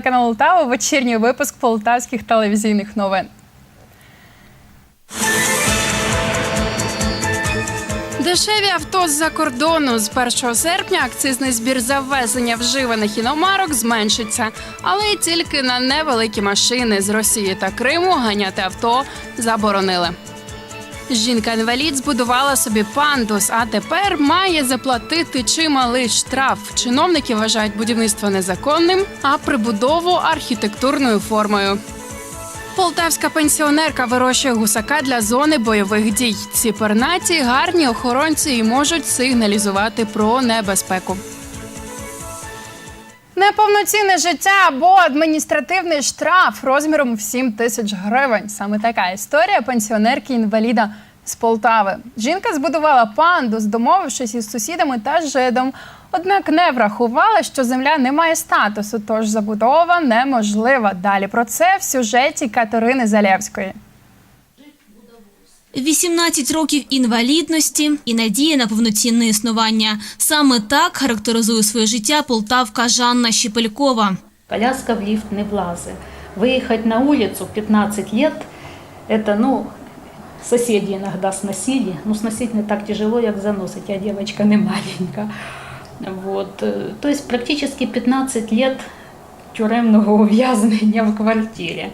ефірі телеканалу вечірній випуск полтавських телевізійних новин. Дешеві авто з-за кордону з 1 серпня акцизний збір за ввезення вживаних іномарок зменшиться, але й тільки на невеликі машини з Росії та Криму ганяти авто заборонили. Жінка-інвалід збудувала собі пандус, а тепер має заплатити чималий штраф. Чиновники вважають будівництво незаконним, а прибудову архітектурною формою. Полтавська пенсіонерка вирощує гусака для зони бойових дій. Ці пернаті гарні охоронці і можуть сигналізувати про небезпеку. Неповноцінне життя або адміністративний штраф розміром в 7 тисяч гривень. Саме така історія пенсіонерки інваліда з Полтави. Жінка збудувала пандус, домовившись із сусідами та жидом. Однак не врахувала, що земля не має статусу, тож забудова неможлива. Далі про це в сюжеті Катерини Залєвської. 18 років інвалідності і надія на повноцінне існування. Саме так характеризує своє життя полтавка Жанна Щепелькова. Коляска в лифт не влазит. Выехать на улицу в 15 лет, это, ну, соседи иногда сносили. Ну, сносить не так тяжело, як заносить, я девочка не маленька. Вот. То есть практически 15 лет тюремного ув'язнення в квартирі.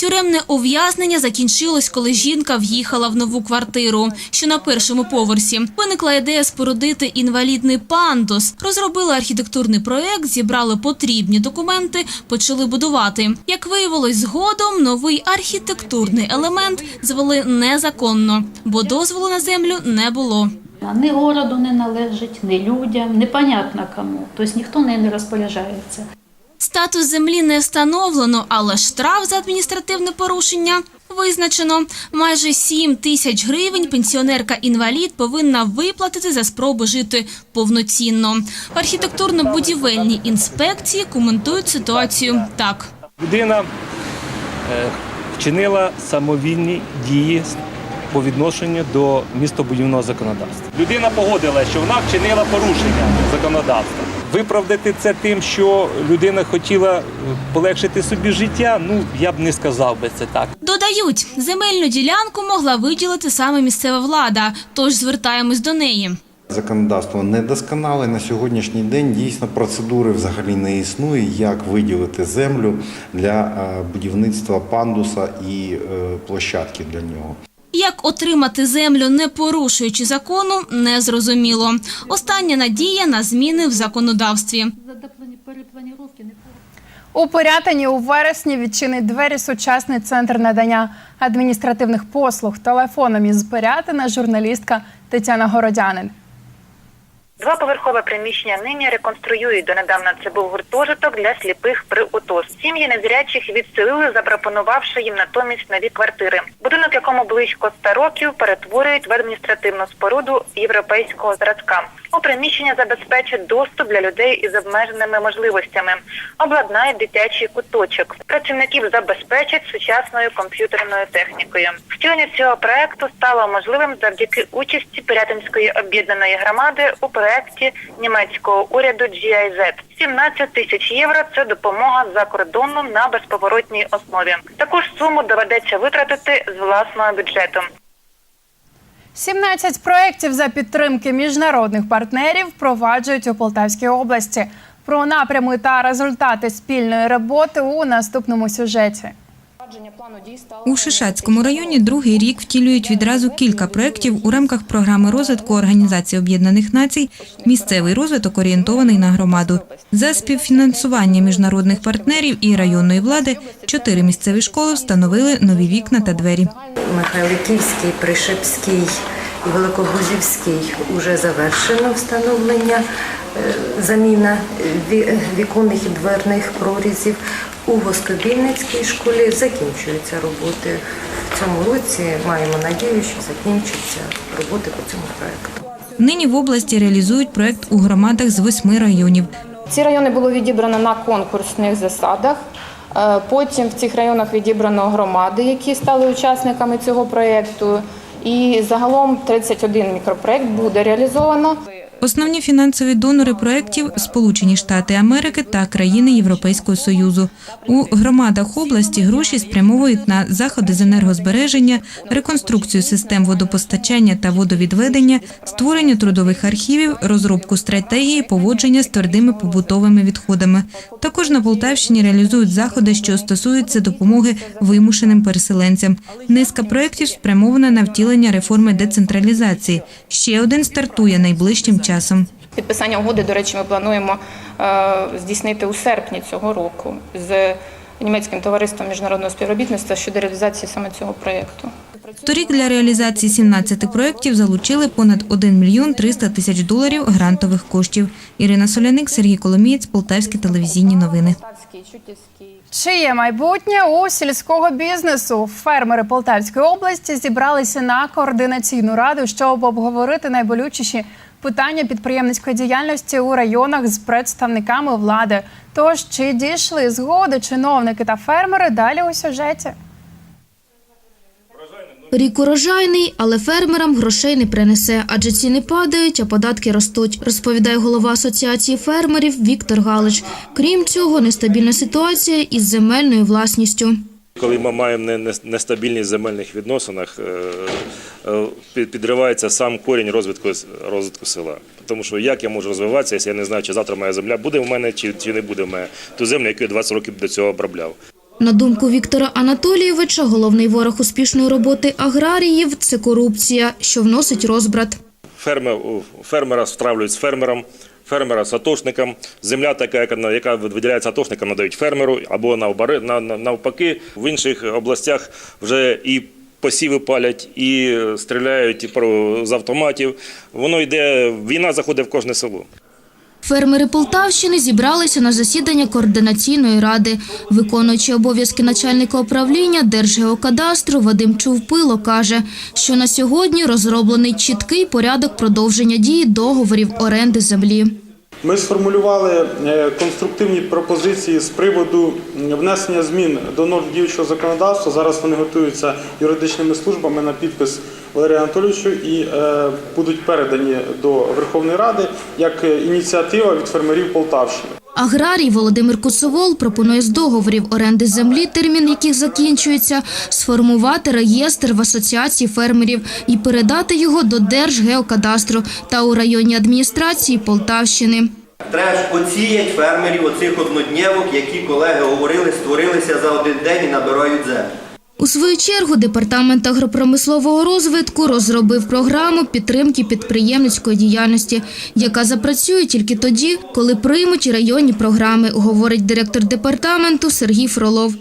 Тюремне ув'язнення закінчилось, коли жінка в'їхала в нову квартиру, що на першому поверсі. Виникла ідея спорудити інвалідний пандус. Розробили архітектурний проект, зібрали потрібні документи, почали будувати. Як виявилось згодом, новий архітектурний елемент звели незаконно, бо дозволу на землю не було. Ні городу не належить, ні людям, непонятно кому. Тобто ніхто не розпоряджається. Статус землі не встановлено, але штраф за адміністративне порушення визначено. Майже 7 тисяч гривень пенсіонерка-інвалід повинна виплатити за спробу жити повноцінно. В архітектурно-будівельній інспекції коментують ситуацію так. Людина е, вчинила самовільні дії по відношенню до містобудівного законодавства. Людина погодила, що вона вчинила порушення законодавства. Виправдати це тим, що людина хотіла полегшити собі життя, ну я б не сказав би це так. Додають, земельну ділянку могла виділити саме місцева влада, тож звертаємось до неї. Законодавство недосконале. На сьогоднішній день дійсно процедури взагалі не існує, як виділити землю для е, будівництва пандуса і е, площадки для нього. Як отримати землю, не порушуючи закону, незрозуміло. Остання надія на зміни в законодавстві. У Порятині у вересні відчинить двері сучасний центр надання адміністративних послуг. Телефоном із Порятина журналістка Тетяна Городянин. Двоповерхове приміщення нині реконструюють. Донедавна це був гуртожиток для сліпих при УТОС. Сім'ї незрячих відселили, запропонувавши їм натомість нові квартири. Будинок, якому близько 100 років, перетворюють в адміністративну споруду європейського зразка. У приміщення забезпечать доступ для людей із обмеженими можливостями, обладнають дитячий куточок. Працівників забезпечать сучасною комп'ютерною технікою. Втілення цього проекту стало можливим завдяки участі Пирятинської об'єднаної громади у проекті німецького уряду GIZ. 17 тисяч євро це допомога за кордоном на безповоротній основі. Таку ж суму доведеться витратити з власного бюджету. 17 проєктів за підтримки міжнародних партнерів впроваджують у Полтавській області. Про напрями та результати спільної роботи у наступному сюжеті. У Шишацькому районі другий рік втілюють відразу кілька проєктів у рамках програми розвитку Організації Об'єднаних Націй «Місцевий розвиток орієнтований на громаду». За співфінансування міжнародних партнерів і районної влади чотири місцеві школи встановили нові вікна та двері. Михайликівський, Пришипський і Великогрузівський вже завершено встановлення, е, заміна віконних і дверних прорізів. У Воскобільницькій школі закінчуються роботи. В цьому році маємо надію, що закінчаться роботи по цьому проекту. Нині в області реалізують проєкт у громадах з восьми районів. Ці райони було відібрано на конкурсних засадах. Е, Потім в цих районах відібрано громади, які стали учасниками цього проєкту. І загалом 31 мікропроєкт буде реалізовано. Основні фінансові донори проєктів – Сполучені Штати Америки та країни Європейського Союзу. У громадах області гроші спрямовують на заходи з енергозбереження, реконструкцію систем водопостачання та водовідведення, створення трудових архівів, розробку стратегії поводження з твердими побутовими відходами. Також на Полтавщині реалізують заходи, що стосуються допомоги вимушеним переселенцям. Низка проєктів спрямована на втілення реформи децентралізації. Ще один стартує найближчим часом. Підписання угоди, до речі, ми плануємо е, здійснити у серпні цього року з німецьким товариством міжнародного співробітництва щодо реалізації саме цього проєкту. Торік для реалізації 17 проєктів залучили понад 1 мільйон 300 тисяч доларів грантових коштів. Ірина Соляник, Сергій Коломієць, Полтавські телевізійні новини. Чиє майбутнє у сільського бізнесу? Фермери Полтавської області зібралися на координаційну раду, щоб обговорити найболючіші питання підприємницької діяльності у районах з представниками влади. Тож чи дійшли згоди чиновники та фермери? Далі у сюжеті. Рік урожайний, але фермерам грошей не принесе, адже ціни падають, а податки ростуть, розповідає голова асоціації фермерів Віктор Галич. Крім цього, нестабільна ситуація із земельною власністю. Коли ми маємо не- не- нестабільність в земельних відносинах, е, е, під- підривається сам корінь розвитку, розвитку села. Тому що як я можу розвиватися, якщо я не знаю, чи завтра моя земля буде в мене, чи, чи не буде в мене ту землю, яку я 20 років до цього обробляв. На думку Віктора Анатолійовича, головний ворог успішної роботи аграріїв це корупція, що вносить розбрат. Фермер, фермера стравлюють з фермером, фермера з атошником. Земля така, яка, яка виділяється атошникам, надають фермеру, або навпаки, в інших областях вже і посіви палять, і стріляють з автоматів. Воно йде, війна заходить в кожне село. Фермери Полтавщини зібралися на засідання координаційної ради. Виконуючи обов'язки начальника управління Держгеокадастру Вадим Чувпило каже, що на сьогодні розроблений чіткий порядок продовження дії договорів оренди землі. Ми сформулювали е, конструктивні пропозиції з приводу внесення змін до норм діючого законодавства. Зараз вони готуються юридичними службами на підпис Валерія Анатолійовичу і е, будуть передані до Верховної Ради як е, ініціатива від фермерів Полтавщини. Аграрій Володимир Косовол пропонує з договорів оренди землі, термін яких закінчується, сформувати реєстр в асоціації фермерів і передати його до Держгеокадастру та у районній адміністрації Полтавщини. Треба ж оціять фермерів оцих одноднєвок, які колеги говорили, створилися за один день і набирають землю. У свою чергу департамент агропромислового розвитку розробив програму підтримки підприємницької діяльності, яка запрацює тільки тоді, коли приймуть районні програми, говорить директор департаменту Сергій Фролов.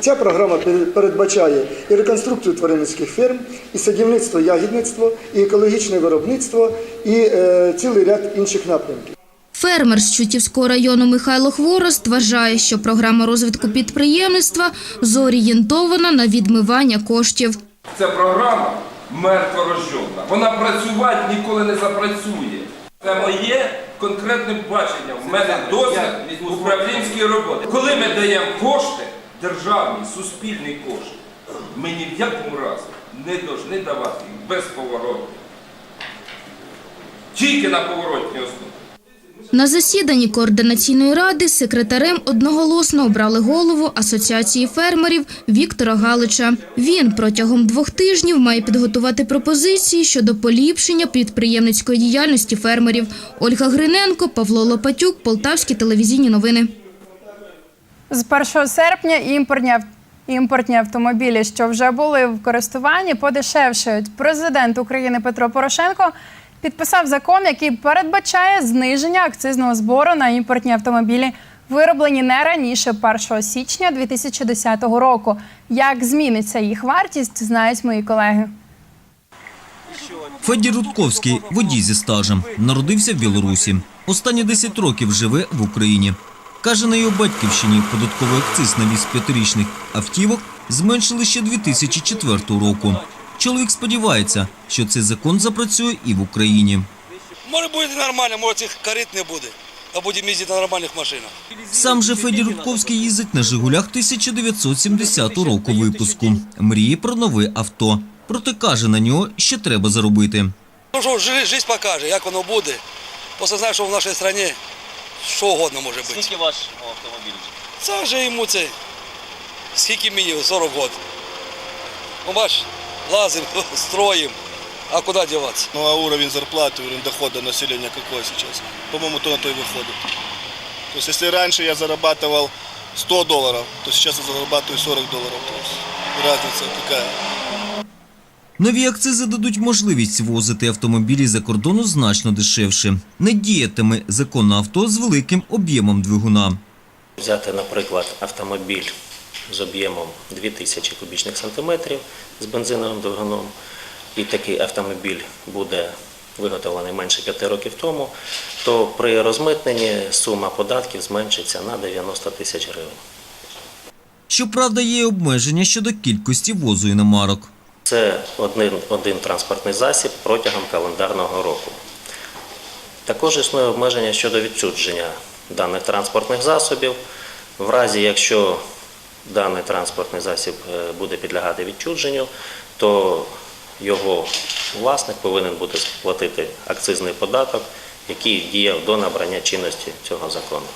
Ця програма передбачає і реконструкцію тваринницьких ферм, і садівництво, ягідництво, і екологічне виробництво, і е, цілий ряд інших напрямків. Фермер з Чутівського району Михайло Хворост вважає, що програма розвитку підприємництва зорієнтована на відмивання коштів. Ця програма мертворожденна. Вона працювати ніколи не запрацює. Це моє конкретне бачення. У мене досвід управлінської роботи. Коли ми даємо кошти, державні, суспільні кошти, ми ні в якому разі не повинні давати їх безповоротно. Тільки на поворотній основі. На засіданні координаційної ради секретарем одноголосно обрали голову Асоціації фермерів Віктора Галича. Він протягом двох тижнів має підготувати пропозиції щодо поліпшення підприємницької діяльності фермерів. Ольга Гриненко, Павло Лопатюк, Полтавські телевізійні новини. З 1 серпня імпортні, імпортні автомобілі, що вже були в користуванні, подешевшують. Президент України Петро Порошенко підписав закон, який передбачає зниження акцизного збору на імпортні автомобілі, вироблені не раніше 1 січня 2010 року. Як зміниться їх вартість, знають мої колеги. Федір Рудковський – водій зі стажем. Народився в Білорусі. Останні 10 років живе в Україні. Каже, на його батьківщині податковий акциз на віз п'ятирічних автівок зменшили ще 2004 року. Чоловік сподівається, що цей закон запрацює і в Україні. Може буде нормально, може цих корит не буде, а будемо їздити на нормальних машинах. Сам же Федір Рудковський їздить на «Жигулях» 1970 року випуску. Мріє про нове авто. Проте каже, на нього ще треба заробити. Ну що, життя покаже, як воно буде. Просто знаю, що в нашій країні що угодно може бути. Скільки ваш автомобіль? Це вже йому це. Скільки мені? 40 років. Ну бач, лазим, строїм. А куди діватися? Ну а уровень зарплаты, уровень дохода населения какой сейчас? По-моему, то на то и выходит. То есть если раньше я зарабатывал 100 долларов, то сейчас я зарабатываю 40 долларов. То есть разница какая? Нові акцизи дадуть можливість возити автомобілі за кордону значно дешевше. Не діятиме законне авто з великим об'ємом двигуна. Взяти, наприклад, автомобіль з об'ємом 2000 кубічних сантиметрів з бензиновим двигуном, і такий автомобіль буде виготовлений менше 5 років тому, то при розмитненні сума податків зменшиться на 90 тисяч гривень. Щоправда, є обмеження щодо кількості возу іномарок. Це один, один транспортний засіб протягом календарного року. Також існує обмеження щодо відчудження даних транспортних засобів. В разі, якщо даний транспортний засіб е, буде підлягати відчудженню, то його власник повинен буде сплатити акцизний податок, який діяв до набрання чинності цього закону.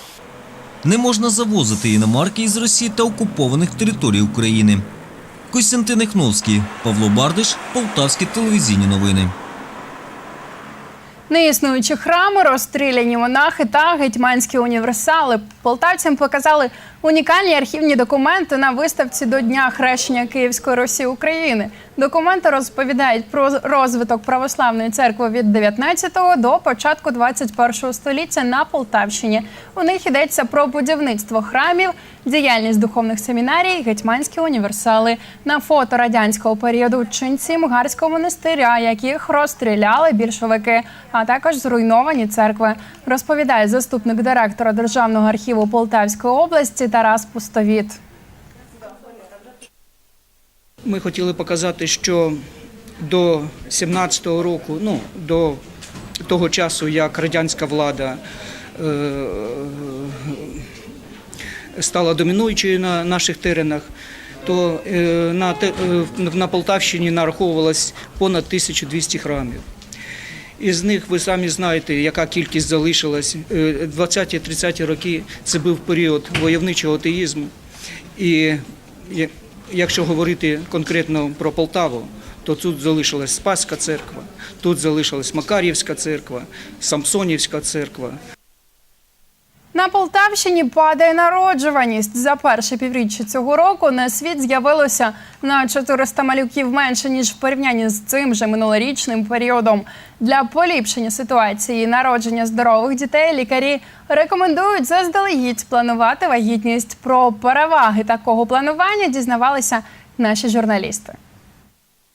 Не можна завозити іномарки із Росії та окупованих територій України. Костянтин Ехновський, Павло Бардиш, Полтавські телевізійні новини. Неіснуючі храми, розстріляні монахи та гетьманські універсали. Полтавцям показали унікальні архівні документи на виставці до Дня хрещення Київської Росії України. Документи розповідають про розвиток православної церкви від 19-го до початку 21-го століття на Полтавщині. У них йдеться про будівництво храмів, діяльність духовних семінарій, гетьманські універсали. На фото радянського періоду ченці Мгарського монастиря, яких розстріляли більшовики, а також зруйновані церкви. Розповідає заступник директора Державного архіву Полтавської області Тарас Пустовіт. Ми хотіли показати, що до 17-го року, ну до того часу, як радянська влада е, стала домінуючою на наших теренах, то е, на, е, на Полтавщині нараховувалось понад 1200 храмів. Із них ви самі знаєте, яка кількість залишилась. Е, 20-30 роки це був період войовничого атеїзму. І якщо говорити конкретно про Полтаву, то тут залишилась Спаська церква, тут залишилась Макарівська церква, Самсонівська церква. На Полтавщині падає народжуваність. За перше півріччя цього року на світ з'явилося на 400 малюків менше ніж в порівнянні з цим же минулорічним періодом. Для поліпшення ситуації народження здорових дітей лікарі рекомендують заздалегідь планувати вагітність. Про переваги такого планування дізнавалися наші журналісти.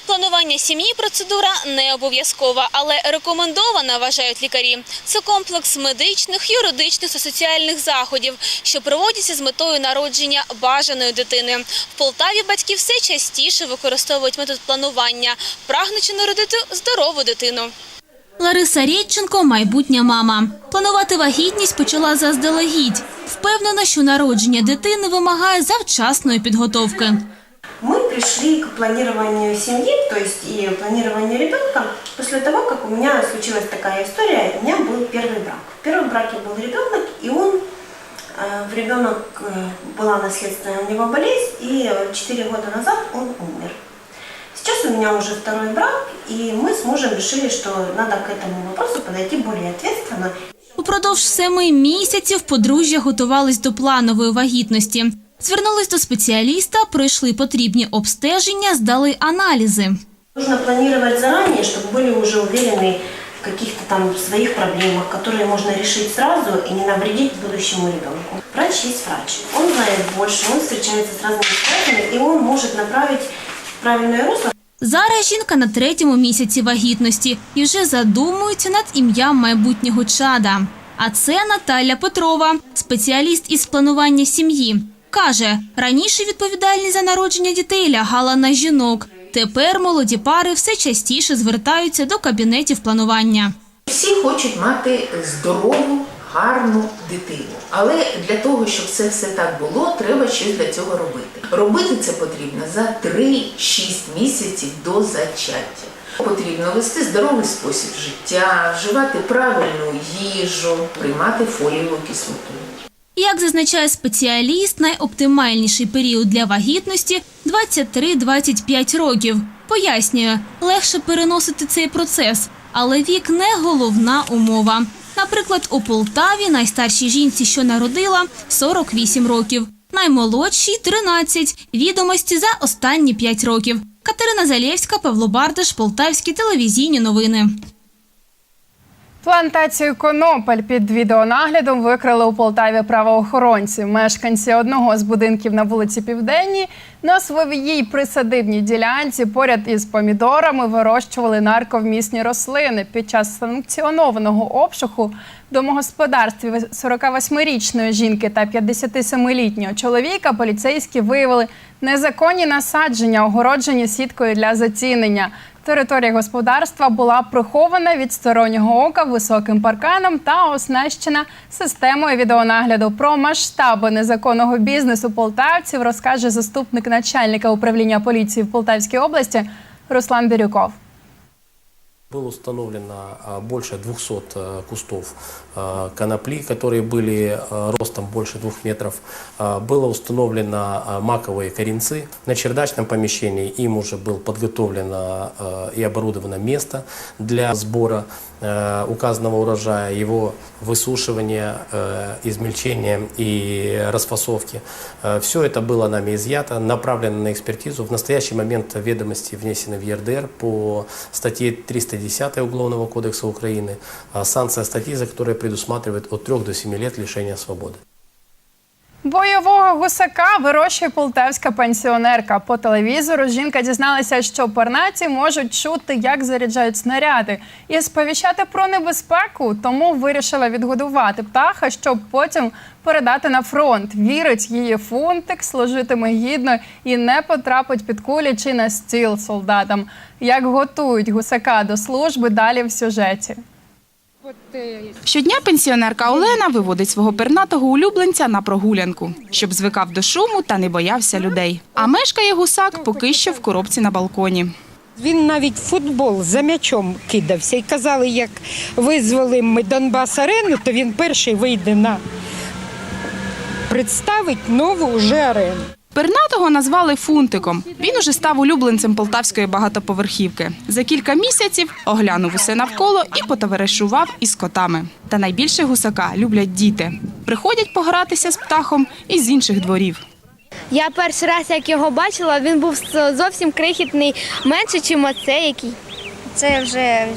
Планування сім'ї процедура не обов'язкова, але рекомендована, вважають лікарі. Це комплекс медичних, юридичних та соціальних заходів, що проводяться з метою народження бажаної дитини. В Полтаві батьки все частіше використовують метод планування, прагнучи народити здорову дитину. Лариса Рєдченко – майбутня мама. Планувати вагітність почала заздалегідь. Впевнена, що народження дитини вимагає завчасної підготовки Мы пришли к планированию семьи, то есть и планированию ребенка после того, как у меня случилась такая история. У меня был первый брак. В первом браке был ребенок, и он, э, в ребенок э, была наследственная у него болезнь, и 4 года назад он умер. Сейчас у меня уже второй брак, и мы с мужем решили, что надо к этому вопросу подойти более ответственно. Упродовж семи місяців подружжя готувались до планової вагітності. Звернулись до спеціаліста, пройшли потрібні обстеження, здали аналізи. Нужно планировать заранее, чтобы были уже уверены в каких-то там своих проблемах, которые можно решить сразу и не навредить будущему ребенку. Врач есть врач. Он знает больше, он встречается с разными ситуациями, и он может направить в правильное русло. Зараз жінка на третьому місяці вагітності і вже задумується над ім'ям майбутнього чада. А це Наталя Петрова, спеціаліст із планування сім'ї. Каже, раніше відповідальність за народження дітей лягала на жінок. Тепер молоді пари все частіше звертаються до кабінетів планування. Всі хочуть мати здорову, гарну дитину. Але для того, щоб це все так було, треба щось для цього робити. Робити це потрібно за 3-6 місяців до зачаття. Потрібно вести здоровий спосіб життя, вживати правильну їжу, приймати фолієву кислоту. Як зазначає спеціаліст, найоптимальніший період для вагітності 23-25 років. Пояснює, легше переносити цей процес, але вік не головна умова. Наприклад, у Полтаві найстаршій жінці, що народила, 48 років, наймолодшій 13, відомості за останні 5 років. Катерина Залєвська, Павло Бардаш, Полтавські телевізійні новини. Плантацію конопель під відеонаглядом викрили у Полтаві правоохоронці. Мешканці одного з будинків на вулиці Південній на своїй присадибній ділянці поряд із помідорами вирощували нарковмісні рослини. Під час санкціонованого обшуку домогосподарстві 48-річної жінки та 57-літнього чоловіка поліцейські виявили незаконні насадження, огороджені сіткою для зацінення. Територія господарства була прихована від стороннього ока високим парканом та оснащена системою відеонагляду. Про масштаби незаконного бізнесу полтавців розкаже заступник начальника управління поліції в Полтавській області Руслан Бірюков. Было установлено більше больше 200 кустов а, конопли, которые были а, ростом больше двух метров. А, Было установлено маковые коренцы. На чердачном помещении им уже было подготовлено и оборудовано место для сбора указанного урожая, его высушивания, измельчения и расфасовки. Все это было нами изъято, направлено на экспертизу. В настоящий момент ведомости внесены в ЕРДР по статье 310 Уголовного кодекса Украины. Санкция статьи, за которая предусматривает от 3 до 7 лет лишения свободы. Бойового гусака вирощує полтавська пенсіонерка. По телевізору жінка дізналася, що пернаті можуть чути, як заряджають снаряди, і сповіщати про небезпеку. Тому вирішила відгодувати птаха, щоб потім передати на фронт. Вірить, її фунтик служитиме гідно і не потрапить під кулі чи на стіл солдатам. Як готують гусака до служби, далі в сюжеті. Щодня пенсіонерка Олена виводить свого пернатого улюбленця на прогулянку, щоб звикав до шуму та не боявся людей. А мешкає гусак поки що в коробці на балконі. Він навіть футбол за м'ячом кидався. І казали, як визволимо ми Донбас арену, то він перший вийде на представить нову уже арену. Пернатого назвали фунтиком. Він уже став улюбленцем полтавської багатоповерхівки. За кілька місяців оглянув усе навколо і потоваришував із котами. Та найбільше гусака люблять діти. Приходять погратися з птахом із інших дворів. Я перший раз, як його бачила, він був зовсім крихітний, менше, ніж оцей який. Це вже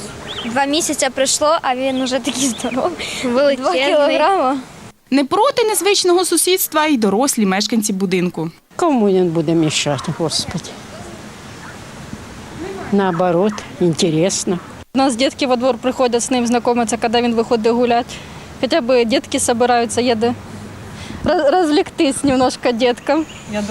два місяці пройшло, а він вже такий здоровий. Величезний. Два кілограма. Не проти незвичного сусідства й дорослі мешканці будинку. Кому він буде мішати, Господи? Наоборот, інтересно. У нас детки во двор приходят с ним знакомиться, когда він виходить гулять. Хотя бы детки собираются, еды роз- розлягтись немножко деткам.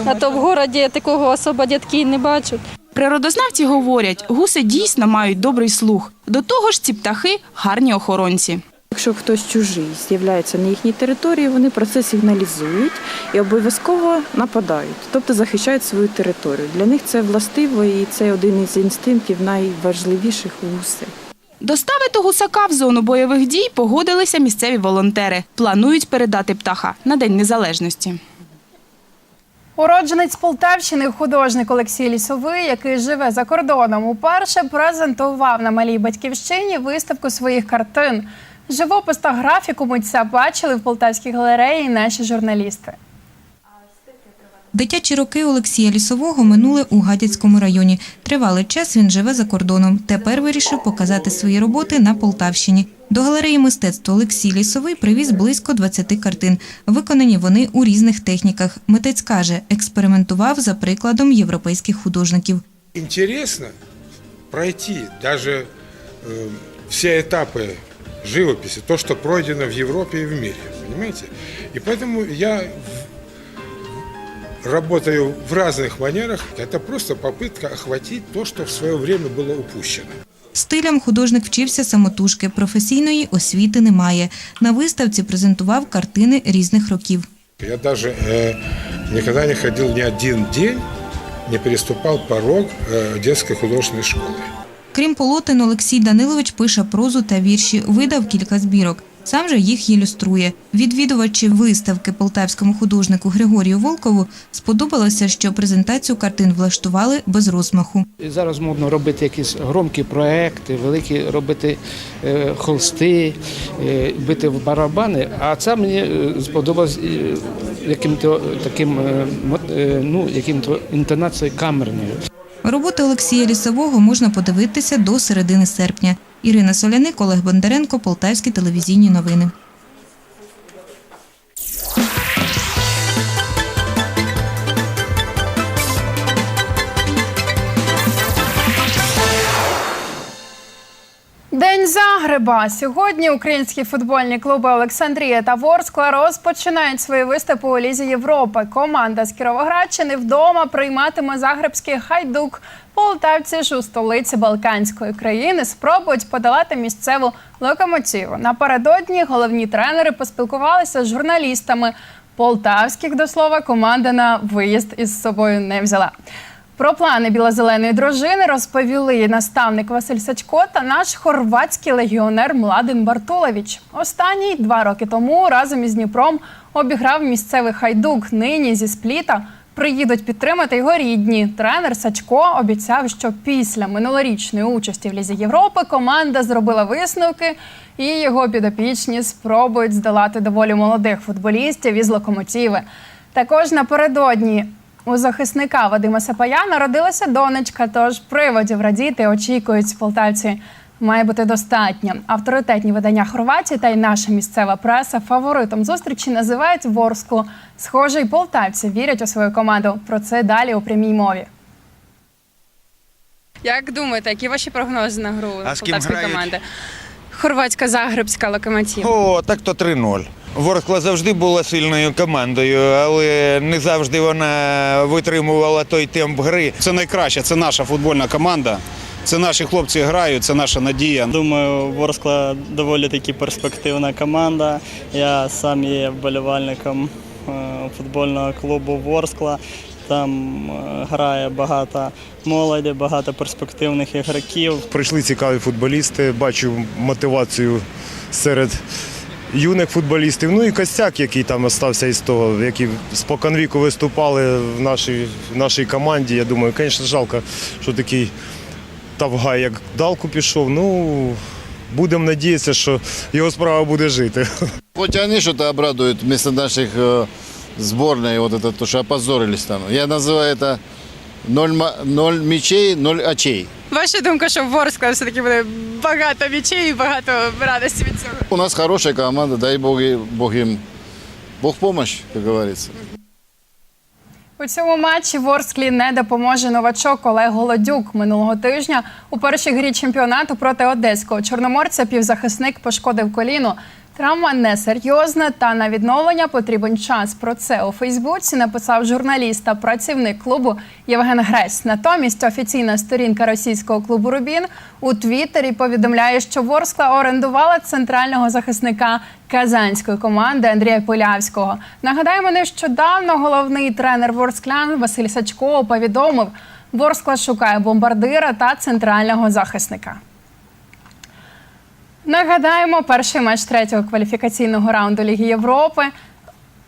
а то в городі такого особо детки і не бачать. Природознавці говорять, гуси дійсно мають добрий слух. До того ж, ці птахи гарні охоронці. Якщо хтось чужий з'являється на їхній території, вони про це сигналізують і обов'язково нападають, тобто захищають свою територію. Для них це властиво і це один із інстинктів найважливіших у гусей. Доставити гусака в зону бойових дій погодилися місцеві волонтери. Планують передати птаха на День Незалежності. Уродженець Полтавщини, художник Олексій Лісовий, який живе за кордоном, уперше презентував на малій батьківщині виставку своїх картин. Живопис та графіку митця бачили в полтавській галереї наші журналісти. Дитячі роки Олексія Лісового минули у Гадяцькому районі. Тривалий час він живе за кордоном. Тепер вирішив показати свої роботи на Полтавщині. До галереї мистецтва Олексій Лісовий привіз близько 20 картин. Виконані вони у різних техніках. Митець каже, експериментував за прикладом європейських художників. интересно пройти даже э, все этапы живописи, то, что пройдено в Европе и в мире, понимаете? И поэтому я в- работаю в разных манерах. Это просто попытка охватить то, что в свое время было упущено. Стилям художник вчився самотужки, професійної освіти немає. На виставці презентував картини різних років. Я даже э, никогда не ходил ни один день, не переступал порог э, детской художественной школы. Крім полотен, Олексій Данилович пише прозу та вірші, видав кілька збірок. Сам же їх ілюструє. Відвідувачі виставки полтавському художнику Григорію Волкову сподобалося, що презентацію картин влаштували без розмаху. Зараз модно робити якісь громкі проекти, великі робити е, холсти, е, бити в барабани. А це мені е, сподобалось яким-то таким, ну, яким-то інтонацією камерною. Роботи Олексія Лісового можна подивитися до середини серпня. Ірина Соляник, Олег Бондаренко, Полтавські телевізійні новини. Загреба. Сьогодні українські футбольні клуби Олександрія та Ворскла розпочинають свої виступи у Лізі Європи. Команда з Кіровоградщини вдома прийматиме загребський хайдук. Полтавці ж у столиці Балканської країни спробують подолати місцеву локомотиву. Напередодні головні тренери поспілкувалися з журналістами. Полтавських до слова команда на виїзд із собою не взяла. Про плани білозеленої дружини розповіли наставник Василь Сачко та наш хорватський легіонер Младен Бартулович. Останній два роки тому разом із Дніпром обіграв місцевий хайдук. Нині зі спліта приїдуть підтримати його рідні. Тренер Сачко обіцяв, що після минулорічної участі в Лізі Європи команда зробила висновки, і його підопічні спробують здолати доволі молодих футболістів із локомотиви. Також напередодні у захисника Вадима Сапая народилася донечка, тож приводів радіти очікують полтавці. Має бути достатньо. Авторитетні видання Хорватії та й наша місцева преса фаворитом зустрічі називають Ворсклу. Схоже, й полтавці вірять у свою команду. Про це далі у прямій мові. Як думаєте, які ваші прогнози на гру А з ким полтавської грають? команди? Хорватська загребська локомотив. О, так то 3-0. Ворскла завжди була сильною командою, але не завжди вона витримувала той темп гри. Це найкраще, це наша футбольна команда. Це наші хлопці грають, це наша надія. Думаю, Ворскла доволі таки перспективна команда. Я сам є вболівальником е, футбольного клубу Ворскла. Там е, грає багато молоді, багато перспективних ігроків. Прийшли цікаві футболісти, бачу мотивацію серед юних футболістів. Ну і костяк, який там остався із того, які споконвіку виступали в нашій, в нашій команді. Я думаю, звісно, жалко, що такий Тавгай, як далку пішов. Ну, будемо надіятися, що його справа буде жити. Хоть они что-то обрадуют вместо наших э, сборной, вот это то, что опозорились там. Я называю это ноль, ма- ноль мечей, ноль очей. Ваша думка, що в Ворскла все-таки буде багато м'ячей і багато радості від цього. У нас хорошая команда, дай Бог, Бог им, Бог помощь, как говорится. У цьому матчі Ворсклі не допоможе новачок Олег Голодюк. Минулого тижня у першій грі чемпіонату проти одеського чорноморця півзахисник пошкодив коліно. Травма несерйозна та на відновлення потрібен час. Про це у Фейсбуці написав журналіст та працівник клубу Євген Гресь. Натомість офіційна сторінка російського клубу Рубін у Твіттері повідомляє, що Ворскла орендувала центрального захисника казанської команди Андрія Полявського. Нагадаємо, нещодавно головний тренер Ворсклян Василь Сачко повідомив, Ворскла шукає бомбардира та центрального захисника. Нагадаємо, перший матч третього кваліфікаційного раунду Ліги Європи.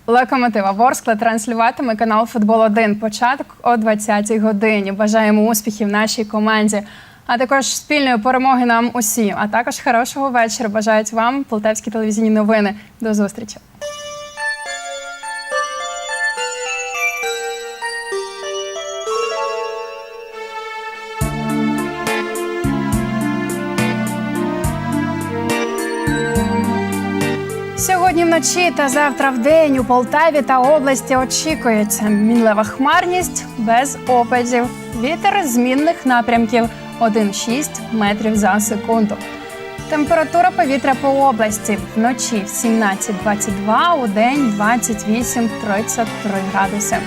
Локомотива Ворскла транслюватиме канал Футбол 1 початок о 20-й годині. Бажаємо успіхів нашій команді, а також спільної перемоги нам усім. А також хорошого вечора. Бажають вам полтавські телевізійні новини. До зустрічі. Вночі та завтра в день у Полтаві та області очікується мінлива хмарність без опадів. Вітер змінних напрямків 1,6 метрів за секунду. Температура повітря по області вночі 17-22, у день 28-33 градуси.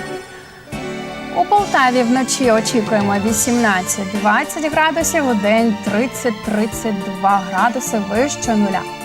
У Полтаві вночі очікуємо 18-20 градусів, у день 30-32 градуси вище нуля.